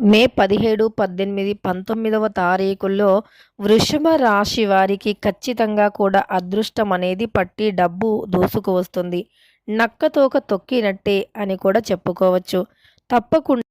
మే పదిహేడు పద్దెనిమిది పంతొమ్మిదవ తారీఖుల్లో వృషభ రాశి వారికి ఖచ్చితంగా కూడా అదృష్టం అనేది పట్టి డబ్బు దూసుకు వస్తుంది. నక్కతోక తొక్కినట్టే అని కూడా చెప్పుకోవచ్చు. తప్పకుండా.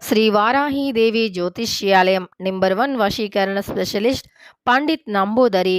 శ్రీ వారాహీదేవి జ్యోతిష్యాలయం నెంబర్ వన్ వశీకరణ స్పెషలిస్ట్ పండిత్ నంబూదరి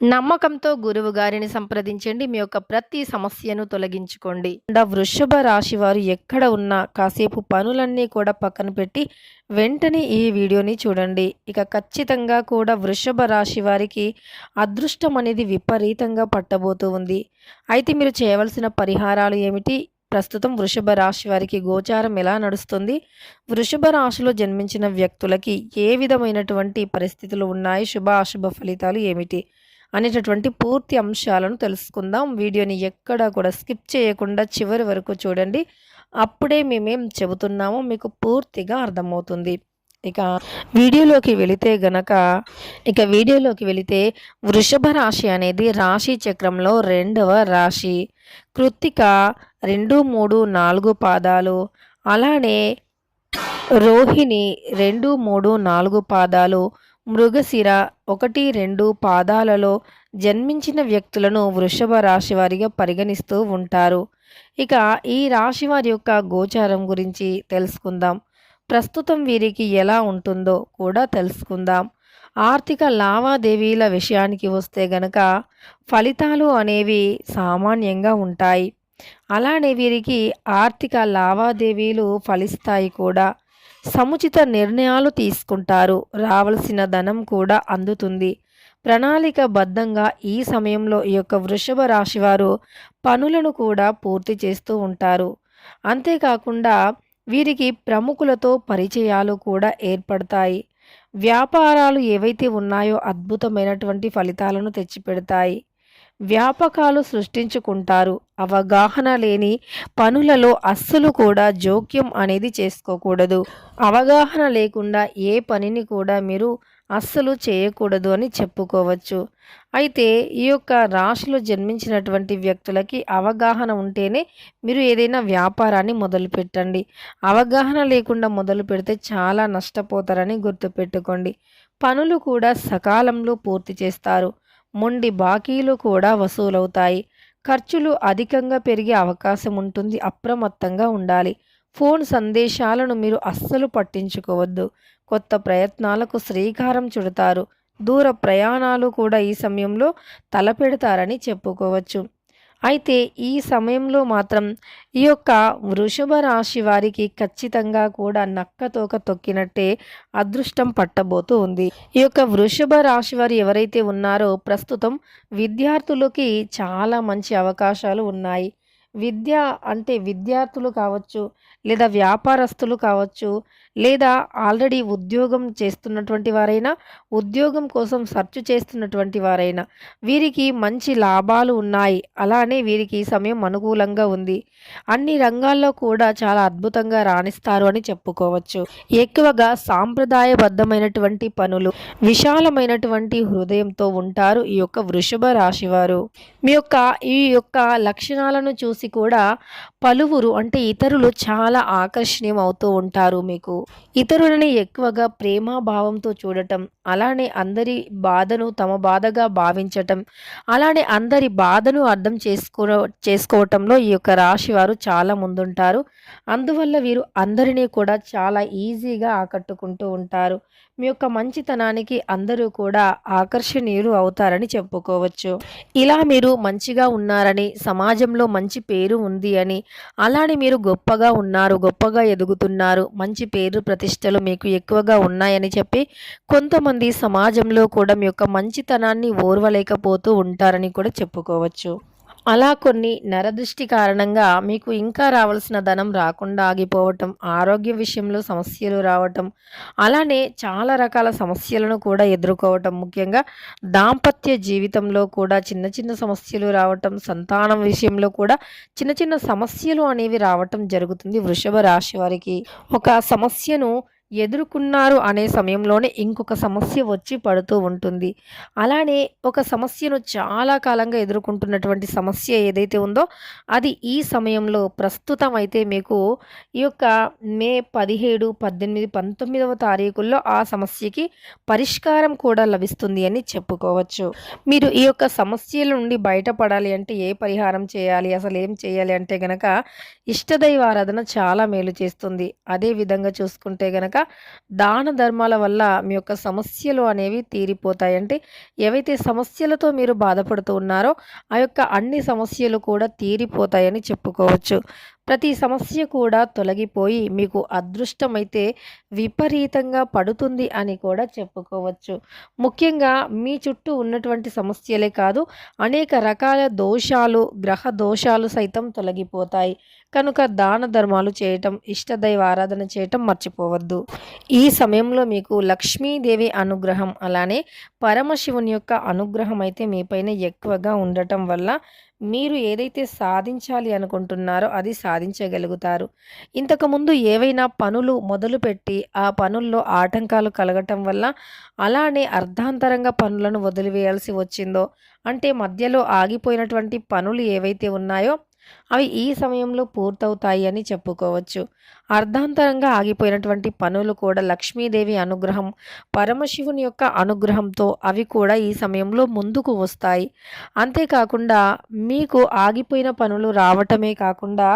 నమ్మకంతో గురువు గారిని సంప్రదించండి. మీ యొక్క ప్రతి సమస్యను తొలగించుకోండి. వృషభ రాశి వారు ఎక్కడ ఉన్నా కాసేపు పనులన్నీ కూడా పక్కన పెట్టి వెంటనే ఈ వీడియోని చూడండి. ఇక ఖచ్చితంగా కూడా వృషభ రాశి వారికి అదృష్టం అనేది విపరీతంగా పట్టబోతూ ఉంది. అయితే మీరు చేయవలసిన పరిహారాలు ఏమిటి? ప్రస్తుతం వృషభ రాశి వారికి గోచారం ఎలా నడుస్తుంది? వృషభ రాశిలో జన్మించిన వ్యక్తులకి ఏ విధమైనటువంటి పరిస్థితులు ఉన్నాయి? శుభ అశుభ ఫలితాలు ఏమిటి? అనేటటువంటి పూర్తి అంశాలను తెలుసుకుందాం. వీడియోని ఎక్కడా కూడా స్కిప్ చేయకుండా చివరి వరకు చూడండి. అప్పుడే మేమేం చెబుతున్నామో మీకు పూర్తిగా అర్థమవుతుంది. ఇక వీడియోలోకి వెళితే గనక ఇక వీడియోలోకి వెళితే వృషభ రాశి అనేది రాశి చక్రంలో రెండవ రాశి. కృత్తిక రెండు మూడు నాలుగు పాదాలు. అలానే రోహిణి రెండు మూడు నాలుగు పాదాలు. మృగశిర ఒకటి రెండు పాదాలలో జన్మించిన వ్యక్తులను వృషభ రాశి వారిగా పరిగణిస్తూ ఉంటారు. ఇక ఈ రాశి వారి యొక్క గోచారం గురించి తెలుసుకుందాం. ప్రస్తుతం వీరికి ఎలా ఉంటుందో కూడా తెలుసుకుందాం. ఆర్థిక లావాదేవీల విషయానికి వస్తే గనక ఫలితాలు అనేవి సామాన్యంగా ఉంటాయి. అలానే వీరికి ఆర్థిక లావాదేవీలు ఫలిస్తాయి కూడా. సముచిత నిర్ణయాలు తీసుకుంటారు. రావలసిన ధనం కూడా అందుతుంది. ప్రణాళికబద్ధంగా ఈ సమయంలో ఈ యొక్క వృషభ రాశి వారు పనులను కూడా పూర్తి చేస్తూ ఉంటారు. అంతేకాకుండా వీరికి ప్రముఖులతో పరిచయాలు కూడా ఏర్పడతాయి. వ్యాపారాలు ఏవైతే ఉన్నాయో అద్భుతమైనటువంటి ఫలితాలను తెచ్చిపెడతాయి. వ్యాపకాలు సృష్టించుకుంటారు. అవగాహన లేని పనులలో అస్సలు కూడా జోక్యం అనేది చేసుకోకూడదు. అవగాహన లేకుండా ఏ పనిని కూడా మీరు అస్సలు చేయకూడదు అని చెప్పుకోవచ్చు. అయితే ఈ యొక్క రాశిలో జన్మించినటువంటి వ్యక్తులకి అవగాహన ఉంటేనే మీరు ఏదైనా వ్యాపారాన్ని మొదలుపెట్టండి. అవగాహన లేకుండా మొదలు పెడితే చాలా నష్టపోతారని గుర్తుపెట్టుకోండి. పనులు కూడా సకాలంలో పూర్తి చేస్తారు. మొండి బాకీలు కూడా వసూలవుతాయి. ఖర్చులు అధికంగా పెరిగే అవకాశం ఉంటుంది. అప్రమత్తంగా ఉండాలి. ఫోన్ సందేశాలను మీరు అస్సలు పట్టించుకోవద్దు. కొత్త ప్రయత్నాలకు శ్రీకారం చుడతారు. దూర ప్రయాణాలు కూడా ఈ సమయంలో తలపెడతారని చెప్పుకోవచ్చు. అయితే ఈ సమయంలో మాత్రం ఈ యొక్క వృషభ రాశి వారికి ఖచ్చితంగా కూడా నక్కతోక తొక్కినట్టే అదృష్టం పట్టబోతూ ఉంది. ఈ యొక్క వృషభ రాశి వారు ఎవరైతే ఉన్నారో ప్రస్తుతం విద్యార్థులకి చాలా మంచి అవకాశాలు ఉన్నాయి. విద్య అంటే విద్యార్థులు కావచ్చు లేదా వ్యాపారస్తులు కావచ్చు లేదా ఆల్రెడీ ఉద్యోగం చేస్తున్నటువంటి వారైనా ఉద్యోగం కోసం సర్చ్ చేస్తున్నటువంటి వారైనా వీరికి మంచి లాభాలు ఉన్నాయి. అలానే వీరికి సమయం అనుకూలంగా ఉంది. అన్ని రంగాల్లో కూడా చాలా అద్భుతంగా రాణిస్తారు అని చెప్పుకోవచ్చు. ఎక్కువగా సాంప్రదాయబద్ధమైనటువంటి పనులు విశాలమైనటువంటి హృదయంతో ఉంటారు ఈ యొక్క వృషభ రాశివారు మీ యొక్క ఈ యొక్క లక్షణాలను చూసి కూడా పలువురు అంటే ఇతరులు చాలా ఆకర్షణీయం అవుతూ ఉంటారు మీకు. ఇతరులని ఎక్కువగా ప్రేమ భావంతో చూడటం అలానే అందరి బాధను తమ బాధగా భావించటం అలానే అందరి బాధను అర్థం చేసుకో చేసుకోవటంలో ఈ యొక్క రాశి వారు చాలా ముందుంటారు. అందువల్ల వీరు అందరినీ కూడా చాలా ఈజీగా ఆకట్టుకుంటూ ఉంటారు. మీ యొక్క మంచితనానికి అందరూ కూడా ఆకర్షణీయులు అవుతారని చెప్పుకోవచ్చు. ఇలా మీరు మంచిగా ఉన్నారని సమాజంలో మంచి పేరు ఉంది అని అలానే మీరు గొప్పగా ఉన్నారు గొప్పగా ఎదుగుతున్నారు మంచి పేరు ప్రతిష్టలు మీకు ఎక్కువగా ఉన్నాయని చెప్పి కొంతమంది సమాజంలో కూడా మీ యొక్క మంచితనాన్ని ఓర్వలేకపోతూ ఉంటారని కూడా చెప్పుకోవచ్చు. అలా కొన్ని నరదృష్టి కారణంగా మీకు ఇంకా రావాల్సిన ధనం రాకుండా ఆగిపోవటం, ఆరోగ్య విషయంలో సమస్యలు రావటం, అలానే చాలా రకాల సమస్యలను కూడా ఎదుర్కోవటం. ముఖ్యంగా దాంపత్య జీవితంలో కూడా చిన్న చిన్న సమస్యలు రావటం, సంతానం విషయంలో కూడా చిన్న చిన్న సమస్యలు అనేవి రావటం జరుగుతుంది వృషభ రాశి వారికి. ఒక సమస్యను ఎదుర్కొన్నారు అనే సమయంలోనే ఇంకొక సమస్య వచ్చి పడుతూ ఉంటుంది. అలానే ఒక సమస్యను చాలా కాలంగా ఎదుర్కొంటున్నటువంటి సమస్య ఏదైతే ఉందో అది ఈ సమయంలో ప్రస్తుతం అయితే మీకు ఈ యొక్క మే 17, 18, 19వ తారీఖుల్లో ఆ సమస్యకి పరిష్కారం కూడా లభిస్తుంది అని చెప్పుకోవచ్చు. మీరు ఈ యొక్క సమస్యల నుండి బయటపడాలి అంటే ఏ పరిహారం చేయాలి? అసలు ఏం చేయాలి అంటే గనక ఇష్టదైవారాధన చాలా మేలు చేస్తుంది. అదే విధంగా చూసుకుంటే గనక దాన ధర్మాల వల్ల మీ యొక్క సమస్యలు అనేవి తీరిపోతాయంటే ఏవైతే సమస్యలతో మీరు బాధపడుతూ ఉన్నారో ఆ యొక్క అన్ని సమస్యలు కూడా తీరిపోతాయని చెప్పుకోవచ్చు. ప్రతి సమస్య కూడా తొలగిపోయి మీకు అదృష్టమైతే విపరీతంగా పడుతుంది అని కూడా చెప్పుకోవచ్చు. ముఖ్యంగా మీ చుట్టూ ఉన్నటువంటి సమస్యలే కాదు అనేక రకాల దోషాలు, గ్రహ దోషాలు సైతం తొలగిపోతాయి. కనుక దాన ధర్మాలు చేయటం, ఇష్టదైవ ఆరాధన చేయటం మర్చిపోవద్దు. ఈ సమయంలో మీకు లక్ష్మీదేవి అనుగ్రహం అలానే పరమశివుని యొక్క అనుగ్రహం అయితే మీపైన ఎక్కువగా ఉండటం వల్ల మీరు ఏదైతే సాధించాలి అనుకుంటున్నారో అది సాధించగలుగుతారు. ఇంతకుముందు ఏవైనా పనులు మొదలుపెట్టి ఆ పనుల్లో ఆటంకాలు కలగటం వల్ల అలానే అర్ధాంతరంగా పనులను వదిలివేయాల్సి వచ్చిందో అంటే మధ్యలో ఆగిపోయినటువంటి పనులు ఏవైతే ఉన్నాయో అవి ఈ సమయంలో పూర్తవుతాయి అని చెప్పుకోవచ్చు. అర్ధాంతరంగా ఆగిపోయినటువంటి పనులు కూడా లక్ష్మీదేవి అనుగ్రహం, పరమశివుని యొక్క అనుగ్రహంతో అవి కూడా ఈ సమయంలో ముందుకు వస్తాయి. అంతేకాకుండా మీకు ఆగిపోయిన పనులు రావటమే కాకుండా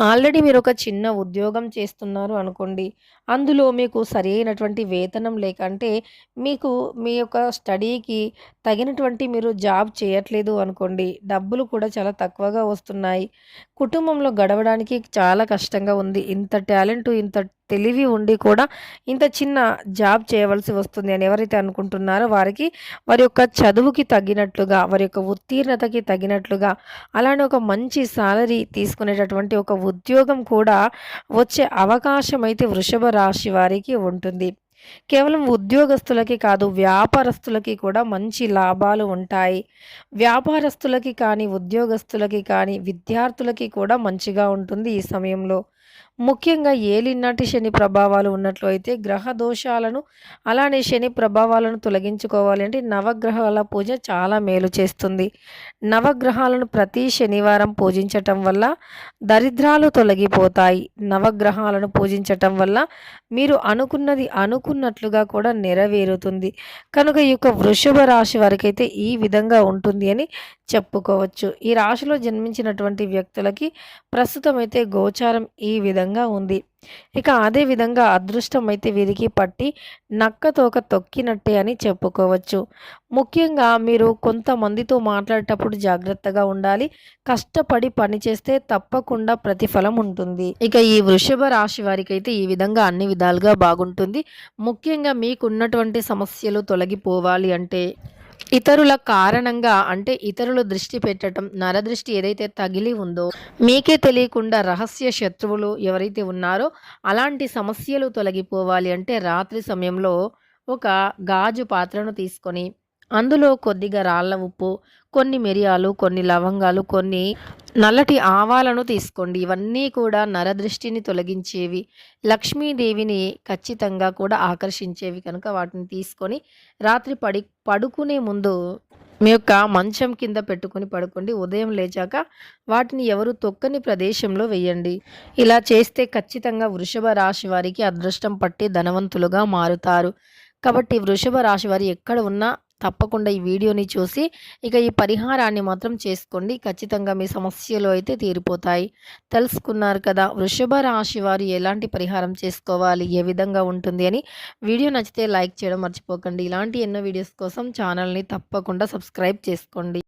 ఆల్రెడీ మీరు ఒక చిన్న ఉద్యోగం చేస్తున్నారు అనుకోండి. అందులో మీకు సరైనటువంటి వేతనం లేకంటే మీకు మీ యొక్క స్టడీకి తగినటువంటి మీరు జాబ్ చేయట్లేదు అనుకోండి. డబ్బులు కూడా చాలా తక్కువగా వస్తున్నాయి. కుటుంబంలో గడవడానికి చాలా కష్టంగా ఉంది. ఇంత టాలెంట్ ఇంత తెలివి ఉండి కూడా ఇంత చిన్న జాబ్ చేయవలసి వస్తుంది అని ఎవరైతే అనుకుంటున్నారో వారికి వారి యొక్క చదువుకి తగ్గినట్లుగా, వారి యొక్క ఉత్తీర్ణతకి తగినట్లుగా, అలానే ఒక మంచి సాలరీ తీసుకునేటటువంటి ఒక ఉద్యోగం కూడా వచ్చే అవకాశం అయితే వృషభ రాశి వారికి ఉంటుంది. కేవలం ఉద్యోగస్తులకి కాదు వ్యాపారస్తులకి కూడా మంచి లాభాలు ఉంటాయి. వ్యాపారస్తులకి కానీ, ఉద్యోగస్తులకి కానీ, విద్యార్థులకి కూడా మంచిగా ఉంటుంది ఈ సమయంలో. ముఖ్యంగా ఏలినాటి శని ప్రభావాలు ఉన్నట్లు అయితే గ్రహ దోషాలను అలానే శని ప్రభావాలను తొలగించుకోవాలి అంటే నవగ్రహాల పూజ చాలా మేలు చేస్తుంది. నవగ్రహాలను ప్రతి శనివారం పూజించటం వల్ల దరిద్రాలు తొలగిపోతాయి. నవగ్రహాలను పూజించటం వల్ల మీరు అనుకున్నది అనుకున్నట్లుగా కూడా నెరవేరుతుంది. కనుక ఈ యొక్క వృషభ రాశి వారికైతే ఈ విధంగా ఉంటుంది అని చెప్పుకోవచ్చు. ఈ రాశిలో జన్మించినటువంటి వ్యక్తులకి ప్రస్తుతం అయితే గోచారం ఈ విధంగా ఉంది. ఇక అదే విధంగా అదృష్టం అయితే వీరికి పట్టి నక్కతోక తొక్కినట్టే అని చెప్పుకోవచ్చు. ముఖ్యంగా మీరు కొంతమందితో మాట్లాడేటప్పుడు జాగ్రత్తగా ఉండాలి. కష్టపడి పని చేస్తే తప్పకుండా ప్రతిఫలం ఉంటుంది. ఇక ఈ వృషభ రాశి వారికైతే ఈ విధంగా అన్ని విధాలుగా బాగుంటుంది. ముఖ్యంగా మీకున్నటువంటి సమస్యలు తొలగిపోవాలి అంటే ఇతరుల కారణంగా అంటే ఇతరులు దృష్టి పెట్టటం, నరదృష్టి ఏదైతే తగిలి ఉందో మీకే తెలియకుండా రహస్య శత్రువులు ఎవరైతే ఉన్నారో అలాంటి సమస్యలు తొలగిపోవాలి అంటే రాత్రి సమయంలో ఒక గాజు పాత్రను తీసుకొని అందులో కొద్దిగా రాళ్ళ ఉప్పు, కొన్ని మిరియాలు, కొన్ని లవంగాలు, కొన్ని నల్లటి ఆవాలను తీసుకోండి. ఇవన్నీ కూడా నరదృష్టిని తొలగించేవి. లక్ష్మీదేవిని ఖచ్చితంగా కూడా ఆకర్షించేవి కనుక వాటిని తీసుకొని రాత్రి పడి పడుకునే ముందు మీ యొక్క మంచం కింద పెట్టుకొని పడుకోండి. ఉదయం లేచాక వాటిని ఎవరు తొక్కని ప్రదేశంలో వేయండి ఇలా చేస్తే ఖచ్చితంగా వృషభ రాశి వారికి అదృష్టం పట్టి ధనవంతులుగా మారుతారు. కాబట్టి వృషభ రాశి వారు ఎక్కడ ఉన్నా తప్పకుండా ఈ వీడియోని చూసి ఇక ఈ పరిహారాన్ని మాత్రం చేసుకోండి. ఖచ్చితంగా మీ సమస్యలు అయితే తీరిపోతాయి. తెలుసుకున్నారు కదా! వృషభ రాశి వారు ఎలాంటి పరిహారం చేసుకోవాలి? ఏ విధంగా ఉంటుంది అని. వీడియో నచ్చితే లైక్ చేయడం మర్చిపోకండి. ఇలాంటి ఎన్నో వీడియోస్ కోసం ఛానల్‌ని తప్పకుండా సబ్స్క్రైబ్ చేసుకోండి.